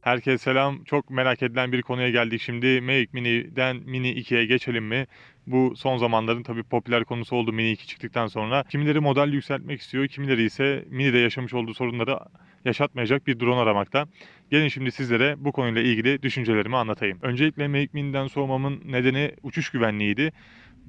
Herkese selam. Çok merak edilen bir konuya geldik şimdi. Mavic Mini'den Mini 2'ye geçelim mi? Bu son zamanların tabii popüler konusu oldu Mini 2 çıktıktan sonra. Kimileri model yükseltmek istiyor, kimileri ise Mini'de yaşamış olduğu sorunları yaşatmayacak bir drone aramakta. Gelin şimdi sizlere bu konuyla ilgili düşüncelerimi anlatayım. Öncelikle Mavic Mini'den soğumamın nedeni uçuş güvenliğiydi.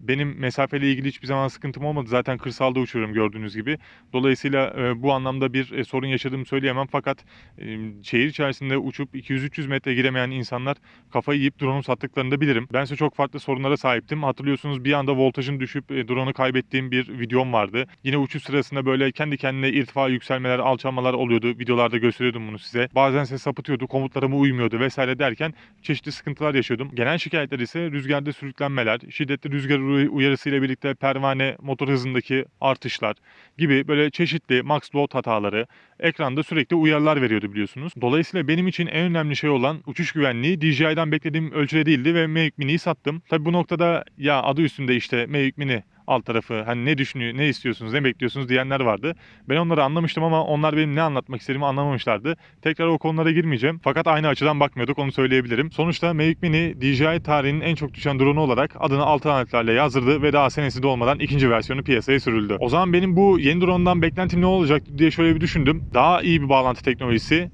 Benim mesafeyle ilgili hiçbir zaman sıkıntım olmadı. Zaten kırsalda uçuyorum gördüğünüz gibi. Dolayısıyla e, bu anlamda bir e, sorun yaşadığımı söyleyemem. Fakat e, şehir içerisinde uçup 200-300 metre giremeyen insanlar kafayı yiyip drone'u sattıklarını da bilirim. Ben ise çok farklı sorunlara sahiptim. Hatırlıyorsunuz bir anda voltajın düşüp e, drone'u kaybettiğim bir videom vardı. Yine uçuş sırasında böyle kendi kendine irtifa yükselmeler, alçalmalar oluyordu. Videolarda gösteriyordum bunu size. Bazen ses sapıtıyordu, komutlarıma uymuyordu vesaire derken çeşitli sıkıntılar yaşıyordum. Genel şikayetler ise rüzgarda sürüklenmeler, şiddetli rüzgar uyarısıyla birlikte pervane motor hızındaki artışlar gibi böyle çeşitli max load hataları ekranda sürekli uyarılar veriyordu biliyorsunuz. Dolayısıyla benim için en önemli şey olan uçuş güvenliği DJI'den beklediğim ölçüde değildi ve Mavic Mini'yi sattım. Tabi bu noktada ya adı üstünde işte Mavic Mini alt tarafı hani ne düşünüyor, ne istiyorsunuz, ne bekliyorsunuz diyenler vardı. Ben onları anlamıştım ama onlar benim ne anlatmak istediğimi anlamamışlardı. Tekrar o konulara girmeyeceğim. Fakat aynı açıdan bakmıyorduk onu söyleyebilirim. Sonuçta Mavic Mini DJI tarihinin en çok düşen drone olarak adını alternatiflerle yazdırdı ve daha senesi dolmadan ikinci versiyonu piyasaya sürüldü. O zaman benim bu yeni drone'dan beklentim ne olacak diye şöyle bir düşündüm. Daha iyi bir bağlantı teknolojisi,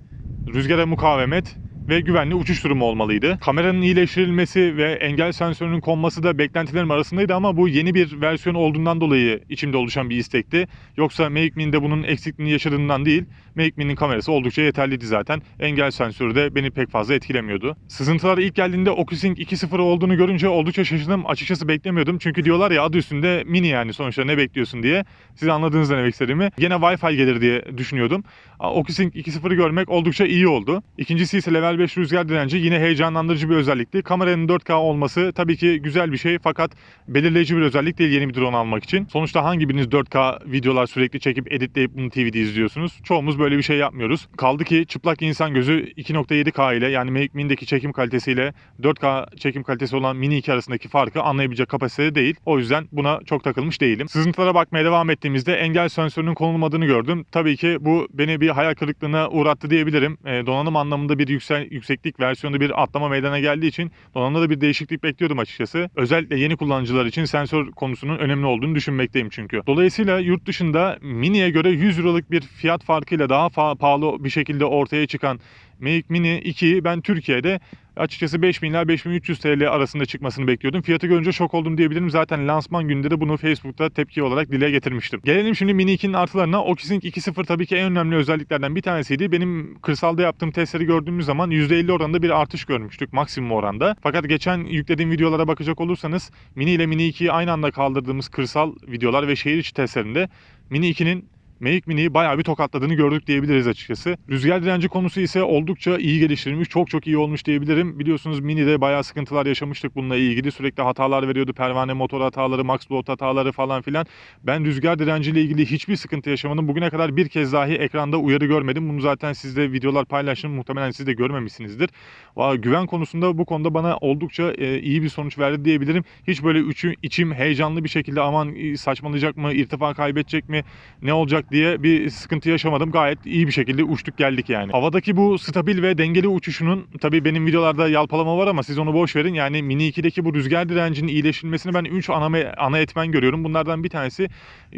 rüzgara mukavemet ve güvenli uçuş durumu olmalıydı. Kameranın iyileştirilmesi ve engel sensörünün konması da beklentilerim arasındaydı ama bu yeni bir versiyon olduğundan dolayı içimde oluşan bir istekti. Yoksa Mavic Mini'de bunun eksikliğini yaşadığından değil, Mavic Mini'nin kamerası oldukça yeterliydi zaten. Engel sensörü de beni pek fazla etkilemiyordu. Sızıntılar ilk geldiğinde OcuSync 2.0 olduğunu görünce oldukça şaşırdım. Açıkçası beklemiyordum çünkü diyorlar ya adı üstünde Mini yani sonuçta ne bekliyorsun diye. Siz anladığınız ne demek istediğimi. Yine Wi-Fi gelir diye düşünüyordum. OcuSync 2.0'ı görmek oldukça iyi oldu. İkincisi ise Level 5 rüzgar direnci yine heyecanlandırıcı bir özellikti. Kameranın 4K olması tabii ki güzel bir şey fakat belirleyici bir özellik değil yeni bir drone almak için. Sonuçta hangi biriniz 4K videolar sürekli çekip editleyip bunu TV'de izliyorsunuz? Çoğumuz böyle bir şey yapmıyoruz. Kaldı ki çıplak insan gözü 2.7K ile yani Mavic Mini'deki çekim kalitesiyle 4K çekim kalitesi olan Mini 2 arasındaki farkı anlayabilecek kapasitede değil. O yüzden buna çok takılmış değilim. Sızıntılara bakmaya devam ettiğimizde engel sensörünün konulmadığını gördüm. Tabii ki bu beni bir hayal kırıklığına uğrattı diyebilirim. E, donanım anlamında bir yüksel, yükseklik versiyonda bir atlama meydana geldiği için donanımda da bir değişiklik bekliyordum açıkçası. Özellikle yeni kullanıcılar için sensör konusunun önemli olduğunu düşünmekteyim çünkü. Dolayısıyla yurt dışında Mini'ye göre 100 Euro'luk bir fiyat farkıyla daha pahalı bir şekilde ortaya çıkan Mavic Mini 2'yi ben Türkiye'de açıkçası 5000 ila 5300 TL arasında çıkmasını bekliyordum. Fiyatı görünce şok oldum diyebilirim. Zaten lansman gününde de bunu Facebook'ta tepki olarak dile getirmiştim. Gelelim şimdi Mini 2'nin artılarına. OcuSync 2.0 tabii ki en önemli özelliklerden bir tanesiydi. Benim kırsalda yaptığım testleri gördüğümüz zaman %50 oranında bir artış görmüştük maksimum oranda. Fakat geçen yüklediğim videolara bakacak olursanız Mini ile Mini 2'yi aynı anda kaldırdığımız kırsal videolar ve şehir içi testlerinde Mini 2'nin Mavic Mini'yi bayağı bir tokatladığını gördük diyebiliriz açıkçası. Rüzgar direnci konusu ise oldukça iyi geliştirilmiş. Çok çok iyi olmuş diyebilirim. Biliyorsunuz Mini'de bayağı sıkıntılar yaşamıştık bununla ilgili. Sürekli hatalar veriyordu. Pervane motor hataları, max load hataları falan filan. Ben rüzgar direnciyle ilgili hiçbir sıkıntı yaşamadım. Bugüne kadar bir kez dahi ekranda uyarı görmedim. Bunu zaten sizde videolar paylaştım. Muhtemelen siz de görmemişsinizdir. Güven konusunda bu konuda bana oldukça e, iyi bir sonuç verdi diyebilirim. Hiç böyle üçü, içim heyecanlı bir şekilde aman e, saçmalayacak mı, irtifa kaybedecek mi, ne olacak diye bir sıkıntı yaşamadım. Gayet iyi bir şekilde uçtuk geldik yani. Havadaki bu stabil ve dengeli uçuşunun tabii benim videolarda yalpalama var ama siz onu boş verin. Yani Mini 2'deki bu rüzgar direncinin iyileştirilmesini ben 3 ana, ana etmen görüyorum. Bunlardan bir tanesi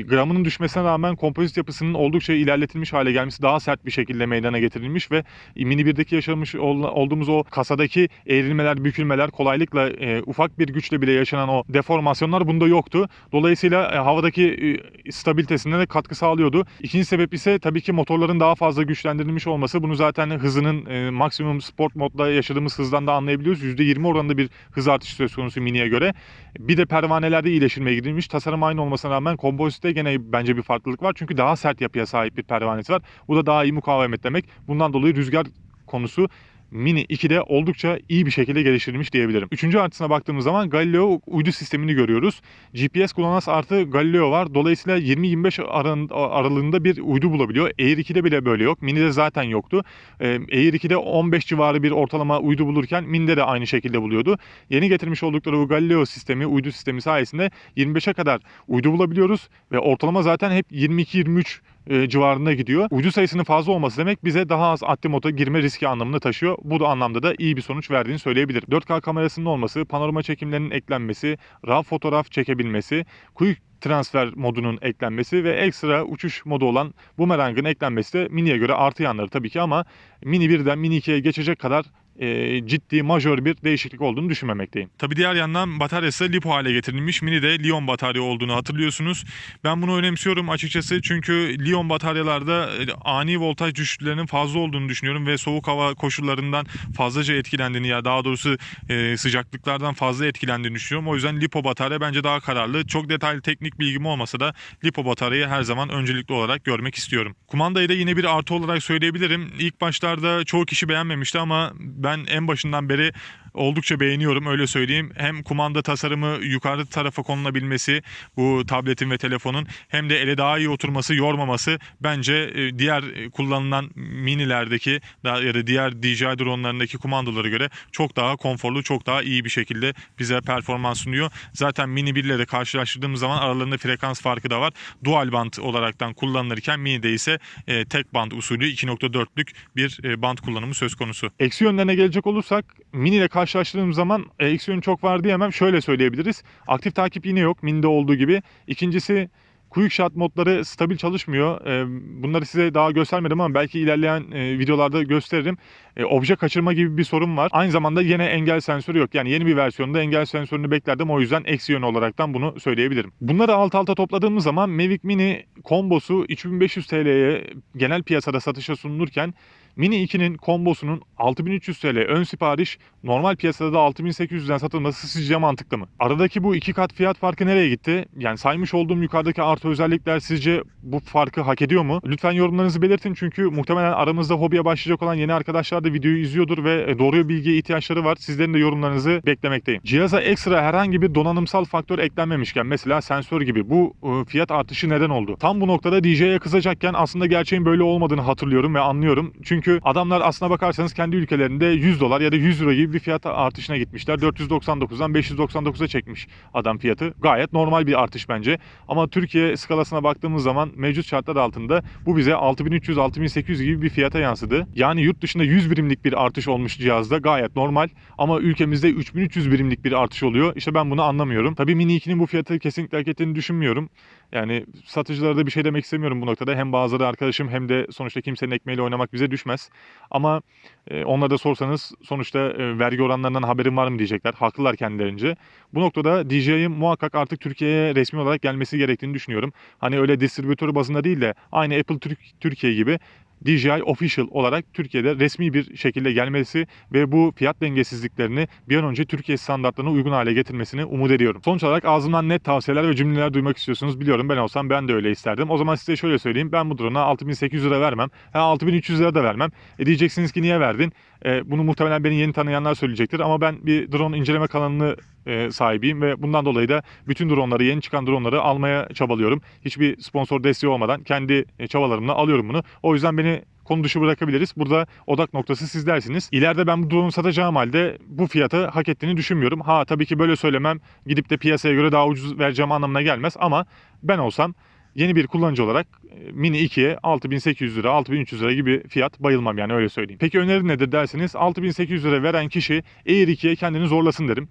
gramının düşmesine rağmen kompozit yapısının oldukça ilerletilmiş hale gelmesi. Daha sert bir şekilde meydana getirilmiş ve Mini 1'deki yaşamış olduğumuz o kasadaki eğrilmeler, bükülmeler kolaylıkla e, ufak bir güçle bile yaşanan o deformasyonlar bunda yoktu. Dolayısıyla e, havadaki e, stabilitesine de katkı sağlıyordu. İkinci sebep ise tabii ki motorların daha fazla güçlendirilmiş olması. Bunu zaten hızının e, maksimum sport modda yaşadığımız hızdan da anlayabiliyoruz. %20 oranında bir hız artışı söz konusu Mini'ye göre. Bir de pervanelerde iyileştirmeye gidilmiş. Tasarım aynı olmasına rağmen kompozitte gene bence bir farklılık var. Çünkü daha sert yapıya sahip bir pervanesi var. Bu da daha iyi mukavemet demek. Bundan dolayı rüzgar konusu Mini 2'de oldukça iyi bir şekilde geliştirilmiş diyebilirim. Üçüncü artısına baktığımız zaman Galileo uydu sistemini görüyoruz. GPS GLONASS artı Galileo var. Dolayısıyla 20-25 aralığında bir uydu bulabiliyor. Air 2'de bile böyle yok. Mini'de zaten yoktu. Air 2'de 15 civarı bir ortalama uydu bulurken Mini'de de aynı şekilde buluyordu. Yeni getirmiş oldukları bu Galileo sistemi, uydu sistemi sayesinde 25'e kadar uydu bulabiliyoruz ve ortalama zaten hep 22-23 e, civarında gidiyor. Ucu sayısının fazla olması demek bize daha az adli girme riski anlamını taşıyor. Bu da anlamda da iyi bir sonuç verdiğini söyleyebilirim. 4K kamerasının olması, panorama çekimlerinin eklenmesi, RAW fotoğraf çekebilmesi, quick transfer modunun eklenmesi ve ekstra uçuş modu olan Boomerang'ın eklenmesi de Mini'ye göre artı yanları tabii ki ama Mini 1'den Mini 2'ye geçecek kadar e, ciddi majör bir değişiklik olduğunu düşünmemekteyim. Tabi diğer yandan bataryası lipo hale getirilmiş. Mini de Lion batarya olduğunu hatırlıyorsunuz. Ben bunu önemsiyorum açıkçası çünkü Lion bataryalarda e, ani voltaj düşüşlerinin fazla olduğunu düşünüyorum ve soğuk hava koşullarından fazlaca etkilendiğini ya daha doğrusu e, sıcaklıklardan fazla etkilendiğini düşünüyorum. O yüzden lipo batarya bence daha kararlı. Çok detaylı teknik bilgim olmasa da lipo bataryayı her zaman öncelikli olarak görmek istiyorum. Kumandayı da yine bir artı olarak söyleyebilirim. İlk başlarda çoğu kişi beğenmemişti ama ben en başından beri oldukça beğeniyorum öyle söyleyeyim. Hem kumanda tasarımı yukarı tarafa konulabilmesi bu tabletin ve telefonun hem de ele daha iyi oturması, yormaması bence e, diğer e, kullanılan minilerdeki ya da diğer DJI drone'larındaki kumandalara göre çok daha konforlu, çok daha iyi bir şekilde bize performans sunuyor. Zaten mini 1 ile de karşılaştırdığımız zaman aralarında frekans farkı da var. Dual band olaraktan kullanılırken mini'de ise e, tek band usulü 2.4'lük bir band kullanımı söz konusu. Eksi yönlerine gelecek olursak mini ile karşılaştırdığım zaman eksi yönü çok var diyemem. Şöyle söyleyebiliriz. Aktif takip yine yok mini'de olduğu gibi. İkincisi Quick Shot modları stabil çalışmıyor. E, Bunları size daha göstermedim ama belki ilerleyen e, videolarda gösteririm. E, Obje kaçırma gibi bir sorun var. Aynı zamanda yine engel sensörü yok. Yani yeni bir versiyonda engel sensörünü beklerdim. O yüzden eksi yön olaraktan bunu söyleyebilirim. Bunları alt alta topladığımız zaman Mavic Mini kombosu 3500 TL'ye genel piyasada satışa sunulurken Mini 2'nin kombosunun 6300 TL ön sipariş normal piyasada da 6800'den satılması sizce mantıklı mı? Aradaki bu iki kat fiyat farkı nereye gitti? Yani saymış olduğum yukarıdaki artı özellikler sizce bu farkı hak ediyor mu? Lütfen yorumlarınızı belirtin çünkü muhtemelen aramızda hobiye başlayacak olan yeni arkadaşlar da videoyu izliyordur ve doğru bilgiye ihtiyaçları var. Sizlerin de yorumlarınızı beklemekteyim. Cihaza ekstra herhangi bir donanımsal faktör eklenmemişken mesela sensör gibi bu e, fiyat artışı neden oldu? Tam bu noktada DJ'ye kızacakken aslında gerçeğin böyle olmadığını hatırlıyorum ve anlıyorum. Çünkü adamlar aslına bakarsanız kendi ülkelerinde 100 dolar ya da 100 euro gibi bir fiyat artışına gitmişler. 499'dan 599'a çekmiş adam fiyatı. Gayet normal bir artış bence. Ama Türkiye skalasına baktığımız zaman mevcut şartlar altında bu bize 6300-6800 gibi bir fiyata yansıdı. Yani yurt dışında 100 birimlik bir artış olmuş cihazda gayet normal. Ama ülkemizde 3300 birimlik bir artış oluyor. İşte ben bunu anlamıyorum. Tabii Mini 2'nin bu fiyatı kesinlikle hak ettiğini düşünmüyorum. Yani satıcılara da bir şey demek istemiyorum bu noktada. Hem bazıları arkadaşım hem de sonuçta kimsenin ekmeğiyle oynamak bize düşmez. Ama e, onlara da sorsanız sonuçta e, vergi oranlarından haberin var mı diyecekler. Haklılar kendilerince. Bu noktada DJI'nin muhakkak artık Türkiye'ye resmi olarak gelmesi gerektiğini düşünüyorum. Hani öyle distribütör bazında değil de aynı Apple Türk- Türkiye gibi DJI Official olarak Türkiye'de resmi bir şekilde gelmesi ve bu fiyat dengesizliklerini bir an önce Türkiye standartlarına uygun hale getirmesini umut ediyorum. Sonuç olarak ağzımdan net tavsiyeler ve cümleler duymak istiyorsunuz. Biliyorum ben olsam ben de öyle isterdim. O zaman size şöyle söyleyeyim. Ben bu drone'a 6800 lira vermem. Ha 6300 lira da vermem. E diyeceksiniz ki niye verdin? E, bunu muhtemelen beni yeni tanıyanlar söyleyecektir. Ama ben bir drone inceleme kanalını e, sahibiyim ve bundan dolayı da bütün dronları, yeni çıkan dronları almaya çabalıyorum. Hiçbir sponsor desteği olmadan kendi e, çabalarımla alıyorum bunu. O yüzden beni konu dışı bırakabiliriz. Burada odak noktası sizlersiniz. İleride ben bu drone'u satacağım halde bu fiyatı hak ettiğini düşünmüyorum. Ha tabii ki böyle söylemem gidip de piyasaya göre daha ucuz vereceğim anlamına gelmez ama ben olsam yeni bir kullanıcı olarak e, Mini 2'ye 6800 lira, 6300 lira gibi fiyat bayılmam yani öyle söyleyeyim. Peki öneri nedir derseniz 6800 lira veren kişi Air 2'ye kendini zorlasın derim.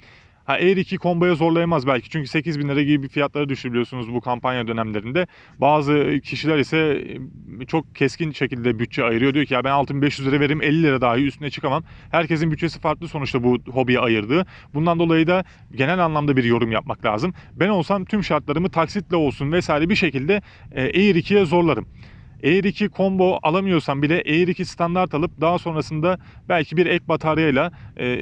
Ha Air 2 komboya zorlayamaz belki çünkü 8000 lira gibi bir fiyatları düşürüyorsunuz bu kampanya dönemlerinde. Bazı kişiler ise e, çok keskin şekilde bütçe ayırıyor. Diyor ki ya ben 6500 lira veririm 50 lira dahi üstüne çıkamam. Herkesin bütçesi farklı sonuçta bu hobiye ayırdığı. Bundan dolayı da genel anlamda bir yorum yapmak lazım. Ben olsam tüm şartlarımı taksitle olsun vesaire bir şekilde e, Air 2'ye zorlarım. Air 2 combo alamıyorsam bile Air 2 standart alıp daha sonrasında belki bir ek bataryayla e,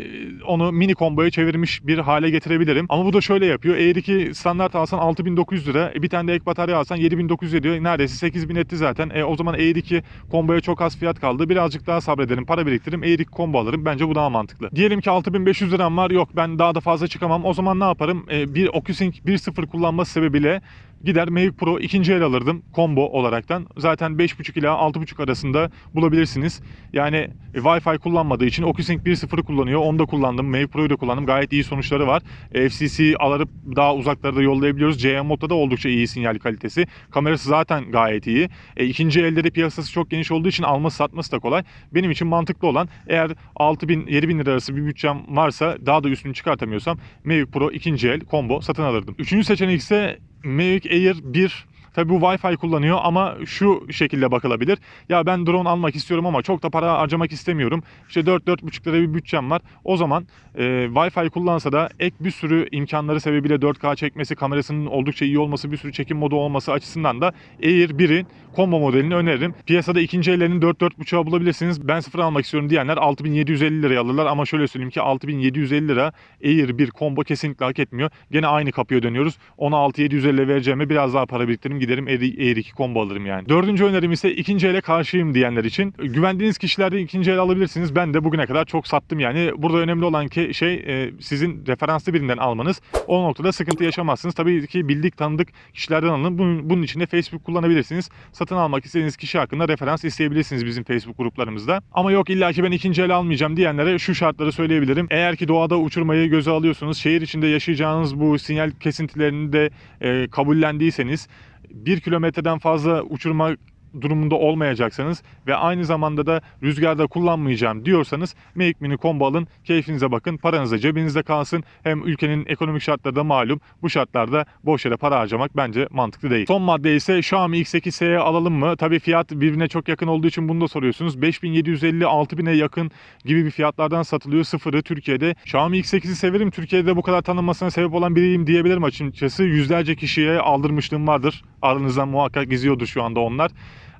onu mini comboya çevirmiş bir hale getirebilirim. Ama bu da şöyle yapıyor. Air 2 standart alsan 6900 lira. E, bir tane de ek batarya alsan 7900 ediyor. Neredeyse 8000 etti zaten. E, o zaman Air 2 comboya çok az fiyat kaldı. Birazcık daha sabrederim. Para biriktiririm. Air 2 combo alırım. Bence bu daha mantıklı. Diyelim ki 6500 liram var. Yok ben daha da fazla çıkamam. O zaman ne yaparım? E, bir OcuSync 1.0 kullanması sebebiyle gider Mavic Pro ikinci el alırdım combo olaraktan. Zaten 5.5 ila 6.5 arasında bulabilirsiniz. Yani e, Wi-Fi kullanmadığı için OcuSync 1.0'ı kullanıyor. Onu da kullandım. Mavic Pro'yu da kullandım. Gayet iyi sonuçları var. E, FCC alıp daha uzaklarda yollayabiliyoruz. JM Mode'da da oldukça iyi sinyal kalitesi. Kamerası zaten gayet iyi. E, ikinci elde de piyasası çok geniş olduğu için alması satması da kolay. Benim için mantıklı olan eğer 6000 7000 lira arası bir bütçem varsa daha da üstünü çıkartamıyorsam Mavic Pro ikinci el combo satın alırdım. Üçüncü seçenek ise Mavic Air 1 Tabi bu Wi-Fi kullanıyor ama şu şekilde bakılabilir. Ya ben drone almak istiyorum ama çok da para harcamak istemiyorum. İşte 4-4,5 lira bir bütçem var. O zaman e, Wi-Fi kullansa da ek bir sürü imkanları sebebiyle 4K çekmesi, kamerasının oldukça iyi olması, bir sürü çekim modu olması açısından da Air 1'in combo modelini öneririm. Piyasada ikinci ellerini 4-4,5'a bulabilirsiniz. Ben sıfır almak istiyorum diyenler 6750 liraya alırlar ama şöyle söyleyeyim ki 6750 lira Air 1 combo kesinlikle hak etmiyor. Gene aynı kapıya dönüyoruz. Ona 6750 vereceğime biraz daha para biriktiririm giderim Air 2 combo alırım yani. Dördüncü önerim ise ikinci ele karşıyım diyenler için. Güvendiğiniz kişilerden ikinci el alabilirsiniz. Ben de bugüne kadar çok sattım yani. Burada önemli olan ki şey e, sizin referanslı birinden almanız. O noktada sıkıntı yaşamazsınız. Tabii ki bildik tanıdık kişilerden alın. Bunun, bunun için de Facebook kullanabilirsiniz. Satın almak istediğiniz kişi hakkında referans isteyebilirsiniz bizim Facebook gruplarımızda. Ama yok illa ki ben ikinci el almayacağım diyenlere şu şartları söyleyebilirim. Eğer ki doğada uçurmayı göze alıyorsunuz, şehir içinde yaşayacağınız bu sinyal kesintilerini de e, kabullendiyseniz 1 kilometreden fazla uçurma durumunda olmayacaksanız ve aynı zamanda da rüzgarda kullanmayacağım diyorsanız Mavic Mini Combo alın. Keyfinize bakın. Paranız cebinizde kalsın. Hem ülkenin ekonomik şartları da malum. Bu şartlarda boş yere para harcamak bence mantıklı değil. Son madde ise Xiaomi X8s'ye alalım mı? Tabii fiyat birbirine çok yakın olduğu için bunu da soruyorsunuz. 5750-6000'e yakın gibi bir fiyatlardan satılıyor. Sıfırı Türkiye'de. Xiaomi X8'i severim. Türkiye'de bu kadar tanınmasına sebep olan biriyim diyebilirim açıkçası. Yüzlerce kişiye aldırmışlığım vardır. Aranızdan muhakkak geziyordur şu anda onlar.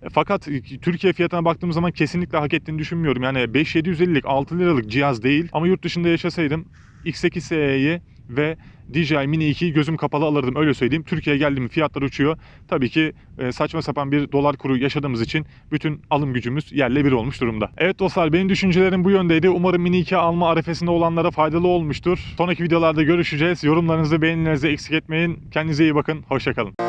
E, Fakat Türkiye fiyatına baktığım zaman kesinlikle hak ettiğini düşünmüyorum. Yani 5750'lik 6 liralık cihaz değil. Ama yurt dışında yaşasaydım X8s'yi ve DJI Mini 2'yi gözüm kapalı alırdım öyle söyleyeyim. Türkiye'ye geldim fiyatlar uçuyor. Tabii ki e, saçma sapan bir dolar kuru yaşadığımız için bütün alım gücümüz yerle bir olmuş durumda. Evet dostlar benim düşüncelerim bu yöndeydi. Umarım Mini 2 alma arefesinde olanlara faydalı olmuştur. Sonraki videolarda görüşeceğiz. Yorumlarınızı beğenilerinizi eksik etmeyin. Kendinize iyi bakın. Hoşçakalın.